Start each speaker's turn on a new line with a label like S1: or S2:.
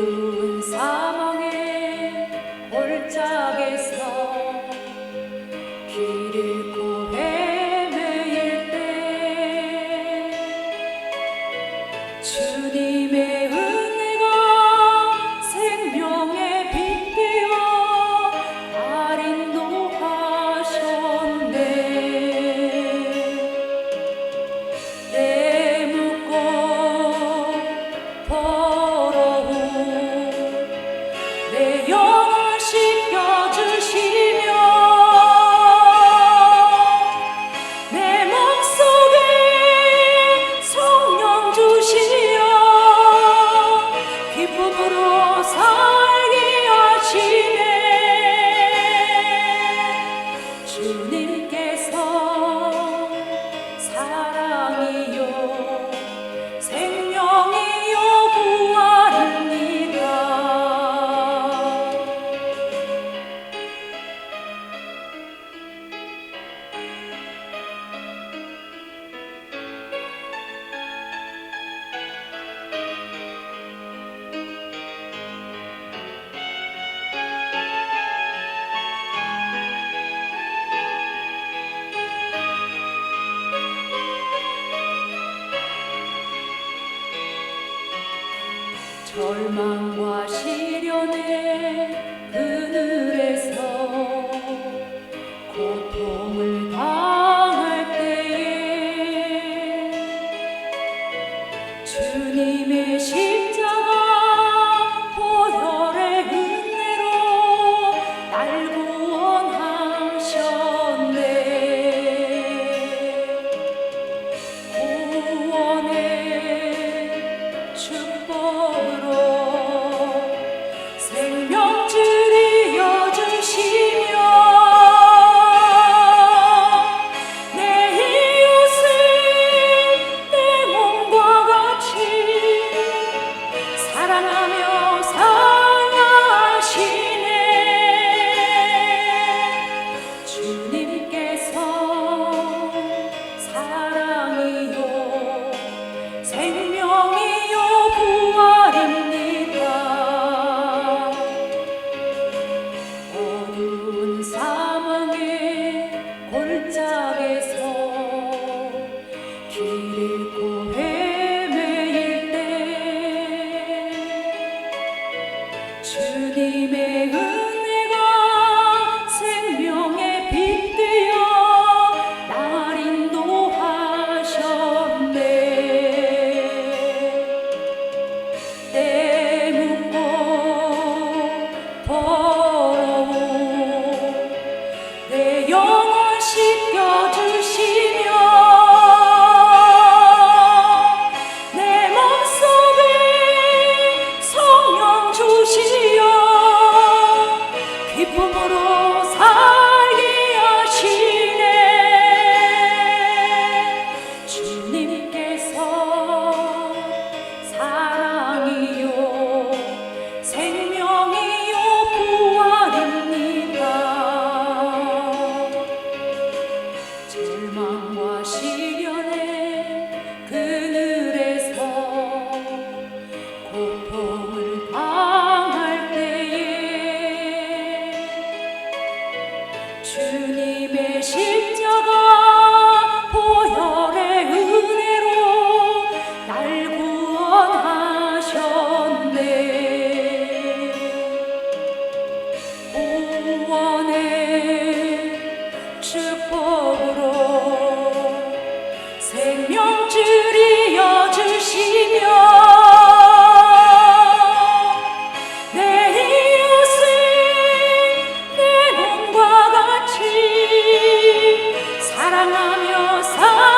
S1: 어두운 사망의 골짜기에서 길을 잃고 헤매일 때 주님의 절망과 시련의 그늘에서 고통을 당할 때에 주님의 십자 주님의 shipped 사랑하며 살